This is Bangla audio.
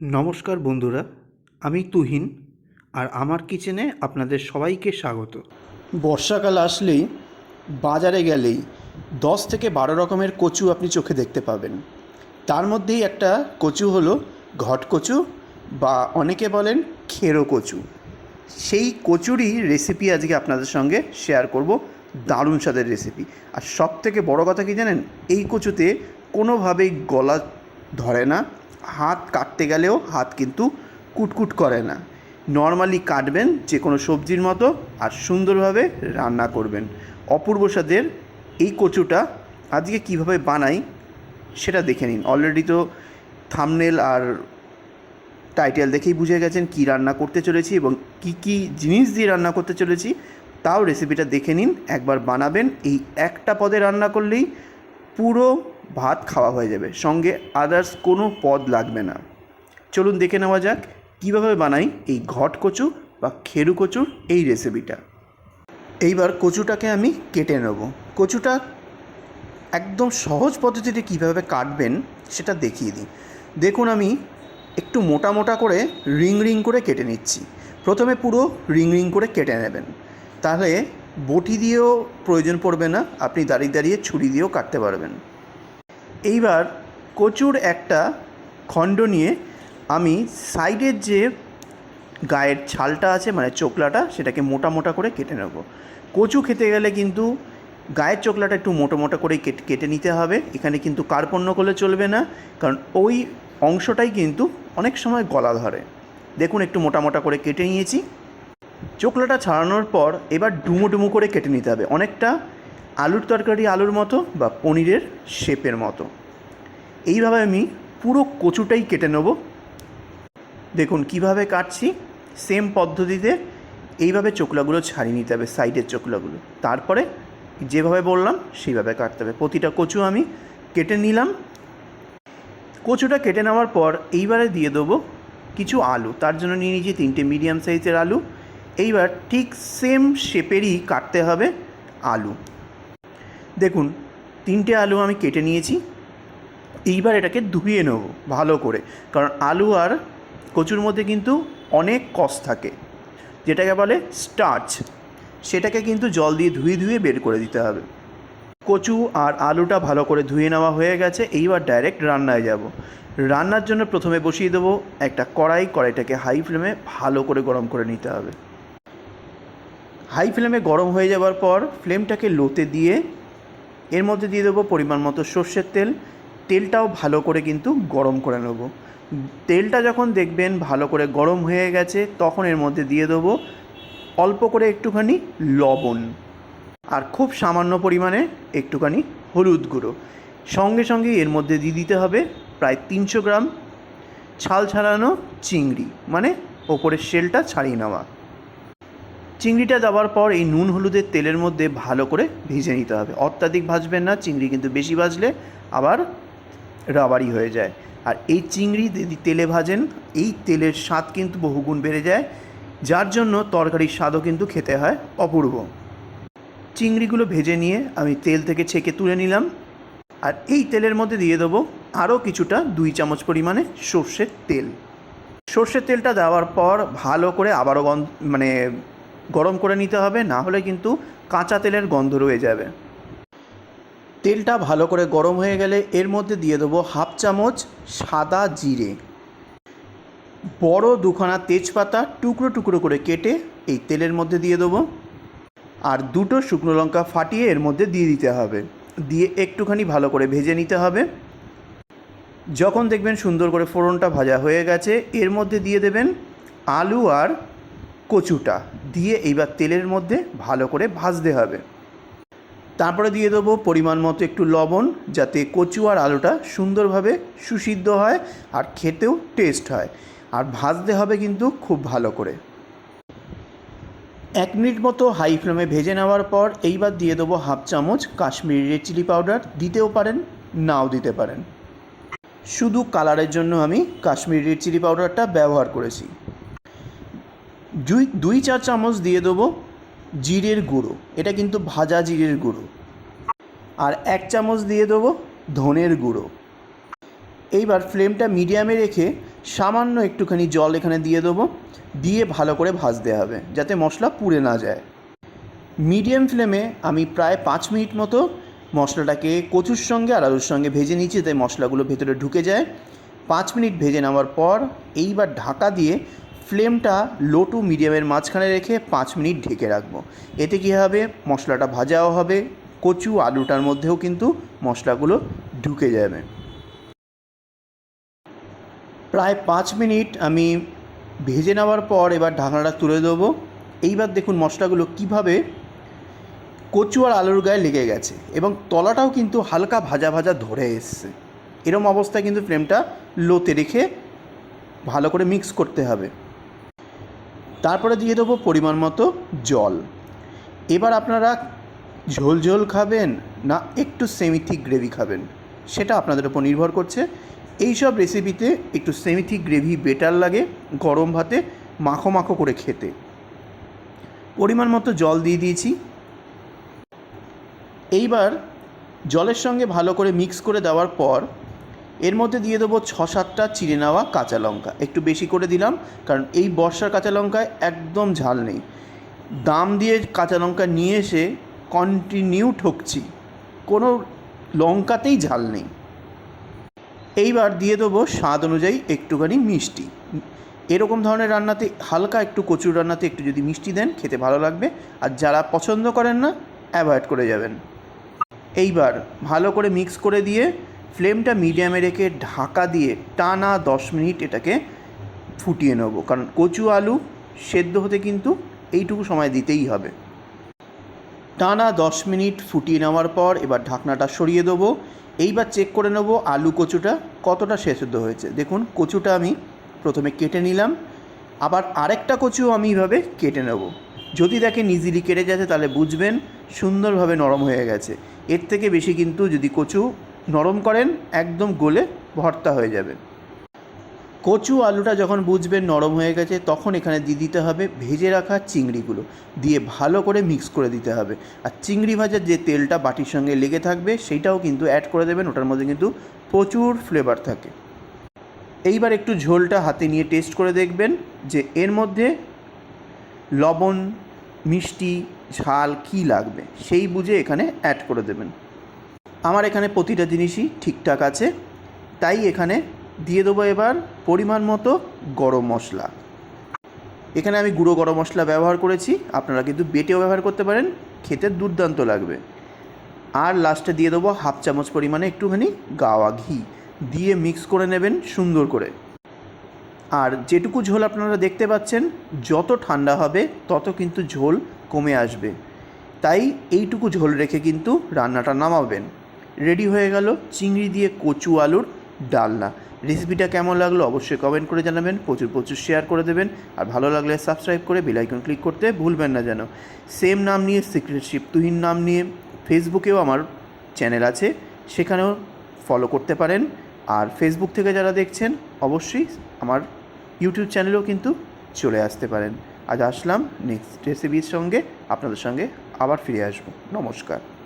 নমস্কার বন্ধুরা, আমি তুহিন আর আমার কিচেনে আপনাদের সবাইকে স্বাগত। বর্ষাকাল আসলেই বাজারে গেলেই দশ থেকে বারো রকমের কচু আপনি চোখে দেখতে পাবেন। তার মধ্যেই একটা কচু হলো ঘট কচু বা অনেকে বলেন খেরো কচু। সেই কচুরই রেসিপি আজকে আপনাদের সঙ্গে শেয়ার করব। দারুণ স্বাদের রেসিপি আর সব থেকে বড়ো কথা কি জানেন? এই কচুতে কোনোভাবেই গলা ধরে না। হাত কাটতে গেলেও হাত কিন্তু কুটকুট করে না। নর্মালি কাটবেন যে কোনো সবজির মতো আর সুন্দরভাবে রান্না করবেন। অপূর্ব স্বাদের এই কচুটা আজকে কীভাবে বানাই সেটা দেখে নিন। অলরেডি তো থামনেল আর টাইটেল দেখেই বুঝে গেছেন কি রান্না করতে চলেছি এবং কি কি জিনিস দিয়ে রান্না করতে চলেছি, তাও রেসিপিটা দেখে নিন। একবার বানাবেন, এই একটা পদে রান্না করলেই পুরো ভাত খাওয়া হয়ে যাবে। সঙ্গে আদার্স কোনো পদ লাগবে না। চলুন দেখে নেওয়া যাক, কীভাবে বানাই এই ঘট কচু বা খেরু কচুর এই রেসিপিটা এইবার কচুটাকে আমি কেটে নেব। কচুটা একদম সহজ পদ্ধতিতে কীভাবে কাটবেন সেটা দেখিয়ে দিই। দেখুন আমি একটু মোটা মোটা করে রিং রিং করে কেটে নিচ্ছি। প্রথমে পুরো রিং রিং করে কেটে নেবেন। তাহলে বটি দিয়েও প্রয়োজন পড়বে না, আপনি দাঁড়িয়ে দাঁড়িয়ে ছুরি দিয়েও কাটতে পারবেন। এইবার কচুর একটা খণ্ড নিয়ে আমি সাইডের যে গায়ের ছালটা আছে মানে চোকলাটা, সেটাকে মোটা মোটা করে কেটে নেব। কচু খেতে গেলে কিন্তু গায়ের চোকলাটা একটু মোটা মোটা করে কেটে কেটে নিতে হবে। এখানে কিন্তু কার্পণ্য করলে চলবে না, কারণ ওই অংশটাই কিন্তু অনেক সময় গলা ধরে। দেখুন, একটু মোটা মোটা করে কেটে নিয়েছি। চোকলাটা ছাড়ানোর পর এবার ডুমো ডুমো করে কেটে নিতে হবে। অনেকটা আলুর তরকারি আলুর মতো বা পনিরের শেপের মতো। এইভাবে আমি পুরো কচুটাই কেটে নেব। দেখুন কীভাবে কাটছি। সেম পদ্ধতিতে এইভাবে চোকলাগুলো ছাড়িয়ে নিতে হবে, সাইডের চোকলাগুলো তারপরে যেভাবে বললাম, সেইভাবে কাটতে হবে। প্রতিটা কচু আমি কেটে নিলাম। কচুটা কেটে নেওয়ার পর এইবারে দিয়ে দেবো কিছু আলু। তার জন্য নিয়ে নিয়েছি তিনটে মিডিয়াম সাইজের আলু। এইবার ঠিক সেম শেপেরই কাটতে হবে আলু। দেখুন, তিনটে আলু আমি কেটে নিয়েছি। এইবার এটাকে ধুয়ে নেব ভালো করে। কারণ আলু আর কচুর মধ্যে কিন্তু অনেক কষ থাকে, যেটাকে বলে স্টার্চ। সেটাকে কিন্তু জল দিয়ে ধুয়ে ধুয়ে বের করে দিতে হবে। কচু আর আলুটা ভালো করে ধুয়ে নেওয়া হয়ে গেছে, এইবার ডাইরেক্ট রান্নায় যাব। রান্নার জন্য প্রথমে বসিয়ে দেবো একটা কড়াই, কড়াইটাকে হাই ফ্লেমে ভালো করে গরম করে নিতে হবে। হাই ফ্লেমে গরম হয়ে যাওয়ার পর, ফ্লেমটাকে লোতে দিয়ে এর মধ্যে দিয়ে দেবো পরিমাণ মতো সর্ষের তেল। তেলটাও ভালো করে কিন্তু গরম করে নেব। তেলটা যখন দেখবেন ভালো করে গরম হয়ে গেছে, তখন এর মধ্যে দিয়ে দেবো অল্প করে একটুখানি লবণ আর খুব সামান্য পরিমাণে একটুখানি হলুদ গুঁড়ো। সঙ্গে সঙ্গে এর মধ্যে দিয়ে দিতে হবে প্রায় তিনশো গ্রাম ছাল ছাড়ানো চিংড়ি মানে ওপরের শেলটা ছাড়িয়ে নেওয়া। চিংড়িটা দেওয়ার পর এই নুন হলুদের তেলের মধ্যে ভালো করে ভেজে নিতে হবে। অত্যাধিক ভাজবেন না, চিংড়ি কিন্তু বেশি ভাজলে আবার রাবারি হয়ে যায়। আর এই চিংড়ি যদি তেলে ভাজেন, এই তেলের স্বাদ কিন্তু বহুগুণ বেড়ে যায়, যার জন্য তরকারির স্বাদও কিন্তু খেতে হয় অপূর্ব। চিংড়িগুলো ভেজে নিয়ে আমি তেল থেকে ছেঁকে তুলে নিলাম। আর এই তেলের মধ্যে দিয়ে দেবো আরও কিছুটা দুই চামচ পরিমাণে সর্ষের তেল। সর্ষের তেলটা দেওয়ার পর ভালো করে আবারও মানে গরম করে নিতে হবে, না হলে কিন্তু কাঁচা তেলের গন্ধ রয়ে যাবে। তেলটা ভালো করে গরম হয়ে গেলে এর মধ্যে দিয়ে দেবো হাফ চামচ সাদা জিরে। বড় দুখানা তেজপাতা টুকরো টুকরো করে কেটে এই তেলের মধ্যে দিয়ে দেবো। আর দুটো শুকনো লঙ্কা ফাটিয়ে এর মধ্যে দিয়ে দিতে হবে। দিয়ে একটুখানি ভালো করে ভেজে নিতে হবে। যখন দেখবেন সুন্দর করে ফোড়নটা ভাজা হয়ে গেছে, এর মধ্যে দিয়ে দেবেন আলু আর কচুটা দিয়ে এইবার তেলের মধ্যে ভালো করে ভাজতে হবে। তারপরে দিয়ে দেবো পরিমাণ মতো একটু লবণ, যাতে কচু আর আলুটা সুন্দরভাবে সুসিদ্ধ হয় আর খেতেও টেস্ট হয়। আর ভাজতে হবে কিন্তু খুব ভালো করে। এক মিনিট মতো হাই ফ্লেমে ভেজে নেওয়ার পর এইবার দিয়ে দেবো হাফ চামচ কাশ্মীরি রেড চিলি পাউডার। দিতেও পারেন, নাও দিতে পারেন। শুধু কালারের জন্য আমি কাশ্মীরি রেড চিলি পাউডারটা ব্যবহার করেছি। দুই দুই চার চামচ দিয়ে দেবো জিরের গুঁড়ো। এটা কিন্তু ভাজা জিরের গুঁড়ো। আর এক চামচ দিয়ে দেবো ধনের গুঁড়ো। এইবার ফ্লেমটা মিডিয়ামে রেখে সামান্য একটুখানি জল এখানে দিয়ে দেবো। দিয়ে ভালো করে ভাজতে হবে, যাতে মশলা পুড়ে না যায়। মিডিয়াম ফ্লেমে আমি প্রায় পাঁচ মিনিট মতো মশলাটাকে কচুর সঙ্গে আর আলুর সঙ্গে ভেজে নিচ্ছি তাই মশলাগুলো ভেতরে ঢুকে যায়। পাঁচ মিনিট ভেজে নেওয়ার পর এইবার ঢাকা দিয়ে ফ্লেমটা লো টু মিডিয়ামের মাঝখানে রেখে পাঁচ মিনিট ঢেকে রাখব। এতে কী হবে? মশলাটা ভাজাও হবে। কচু আলুটার মধ্যেও কিন্তু মশলাগুলো ঢুকে যাবে। প্রায় পাঁচ মিনিট আমি ভেজে নেওয়ার পর এবার ঢাকনাটা তুলে দেবো। এইবার দেখুন মশলাগুলো কীভাবে কচু আর আলুর গায়ে লেগে গেছে এবং তলাটাও কিন্তু হালকা ভাজা ভাজা ধরে এসছে। এরম অবস্থায় কিন্তু ফ্লেমটা লোতে রেখে ভালো করে মিক্স করতে হবে। তারপরে দিয়ে দেবো পরিমাণ মতো জল। এবার আপনারা ঝোল ঝোল খাবেন না একটু সেমিথিক গ্রেভি খাবেন, সেটা আপনাদের উপর নির্ভর করছে। এই সব রেসিপিতে একটু সেমিথিক গ্রেভি বেটার লাগে গরম ভাতে মাখো মাখো করে খেতে। পরিমাণ মতো জল দিয়ে দিয়েছি। এইবার জলের সঙ্গে ভালো করে মিক্স করে দেওয়ার পর এর মধ্যে দিয়ে দেবো ছ সাতটা চিড়ে নেওয়া কাঁচা লঙ্কা। একটু বেশি করে দিলাম, কারণ এই বর্ষার কাঁচা লঙ্কায় একদম ঝাল নেই। দাম দিয়ে কাঁচা লঙ্কা নিয়ে এসে কন্টিনিউ ঠকছি। কোনো লঙ্কাতেই ঝাল নেই। এইবার দিয়ে দেবো স্বাদ অনুযায়ী একটুখানি মিষ্টি। এরকম ধরনের রান্নাতে হালকা একটু কচুর রান্নাতে একটু যদি মিষ্টি দেন, খেতে ভালো লাগবে। আর যারা পছন্দ করেন না অ্যাভয়েড করে যাবেন। এইবার ভালো করে মিক্স করে দিয়ে ফ্লেমটা মিডিয়ামে রেখে ঢাকা দিয়ে টানা দশ মিনিট এটাকে ফুটিয়ে নেব। কারণ কচু আলু সেদ্ধ হতে কিন্তু এইটুকু সময় দিতেই হবে। টানা দশ মিনিট ফুটিয়ে নেওয়ার পর এবার ঢাকনাটা সরিয়ে দেবো। এইবার চেক করে নেব আলু কচুটা কতটা সেদ্ধ হয়েছে। দেখুন, কচুটা আমি প্রথমে কেটে নিলাম। আবার আরেকটা কচু আমি এইভাবে কেটে নেব। যদি দেখেন ইজিলি কেটে যাচ্ছে তাহলে বুঝবেন সুন্দরভাবে নরম হয়ে গেছে। এর থেকে বেশি কিন্তু যদি কচু নরম করেন, একদম গলে ভর্তা হয়ে যাবে। কচু আলুটা যখন বুঝবেন নরম হয়ে গেছে, তখন এখানে দিয়ে দিতে হবে ভেজে রাখা চিংড়িগুলো। দিয়ে ভালো করে মিক্স করে দিতে হবে। আর চিংড়ি ভাজার যে তেলটা বাটির সঙ্গে লেগে থাকবে সেইটাও কিন্তু অ্যাড করে দেবেন। ওটার মধ্যে কিন্তু প্রচুর ফ্লেভার থাকে। এইবার একটু ঝোলটা হাতে নিয়ে টেস্ট করে দেখবেন যে এর মধ্যে লবণ, মিষ্টি, ঝাল কী লাগবে, সেই বুঝে এখানে অ্যাড করে দেবেন। আমার এখানে প্রতিটা জিনিসই ঠিকঠাক আছে, তাই এখানে দিয়ে দেবো এবার পরিমাণ মতো গরম মশলা। এখানে আমি গুঁড়ো গরম মশলা ব্যবহার করেছি, আপনারা কিন্তু বেটেও ব্যবহার করতে পারেন, খেতে দুর্দান্ত লাগবে। আর লাস্টে দিয়ে দেবো হাফ চামচ পরিমাণে একটুখানি গাওয়া ঘি, দিয়ে মিক্স করে নেবেন সুন্দর করে। আর যেটুকু ঝোল আপনারা দেখতে পাচ্ছেন, যত ঠান্ডা হবে, তত কিন্তু ঝোল কমে আসবে। তাই এইটুকু ঝোল রেখে কিন্তু রান্নাটা নামাবেন। রেডি হয়ে গেল চিংড়ি দিয়ে কচু আলুর ডালনা। রেসিপিটা কেমন লাগল অবশ্যই কমেন্ট করে জানাবেন, প্রচুর প্রচুর শেয়ার করে দেবেন, আর ভালো লাগলে সাবস্ক্রাইব করে বেলাইকন ক্লিক করতে ভুলবেন না যেন। সেম নাম নিয়ে সিক্রেটশিপ তুহিন নাম নিয়ে ফেসবুকেও আমার চ্যানেল আছে, সেখানেও ফলো করতে পারেন। আর ফেসবুক থেকে যারা দেখছেন, অবশ্যই আমার ইউটিউব চ্যানেলেও কিন্তু চলে আসতে পারেন। আজ আসলাম নেক্সট রেসিপির সঙ্গে, আপনাদের সঙ্গে আবার ফিরে আসব। নমস্কার।